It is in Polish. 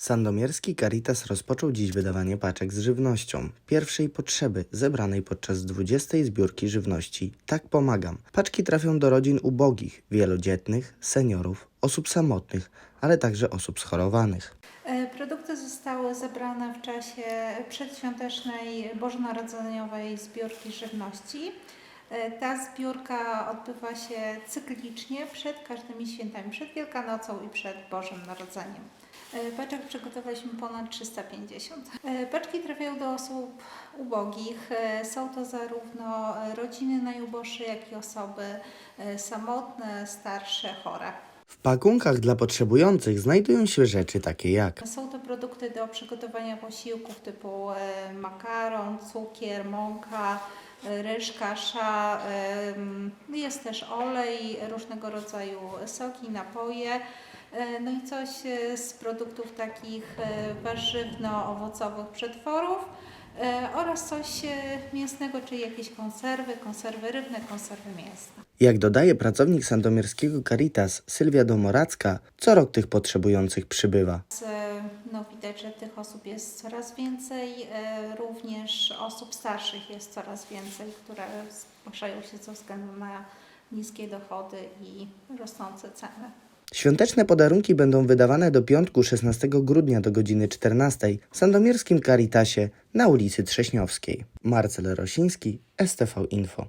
Sandomierski Caritas rozpoczął dziś wydawanie paczek z żywnością pierwszej potrzeby zebranej podczas 20. zbiórki żywności Tak Pomagam. Paczki trafią do rodzin ubogich, wielodzietnych, seniorów, osób samotnych, ale także osób schorowanych. E, Produkty zostały zebrane w czasie przedświątecznej bożonarodzeniowej zbiórki żywności. E, Ta zbiórka odbywa się cyklicznie przed każdymi świętami, przed Wielkanocą i przed Bożym Narodzeniem. E, Paczek przygotowaliśmy ponad 350. E, Paczki trafiają do osób ubogich. E, Są to zarówno e, rodziny najuboższe, jak i osoby e, samotne, starsze, chore. W pakunkach dla potrzebujących znajdują się rzeczy takie jak Są to produkty do przygotowania posiłków typu e, makaron, cukier, mąka, e, ryż, kasza. Jest też olej, różnego rodzaju soki, napoje. E, No i coś e, z produktów takich e, warzywno-owocowych przetworów oraz coś mięsnego, czyli jakieś konserwy, konserwy rybne, konserwy mięsne. Jak dodaje pracownik sandomierskiego Caritas Sylwia Domoracka, co rok tych potrzebujących przybywa. No widać, że tych osób jest coraz więcej, również osób starszych jest coraz więcej, które zgłaszają się ze względu na niskie dochody i rosnące ceny. Świąteczne podarunki będą wydawane do piątku 16 grudnia do godziny 14 w sandomierskim Caritasie na ulicy Trześniowskiej. Marcel Rosiński, STV Info.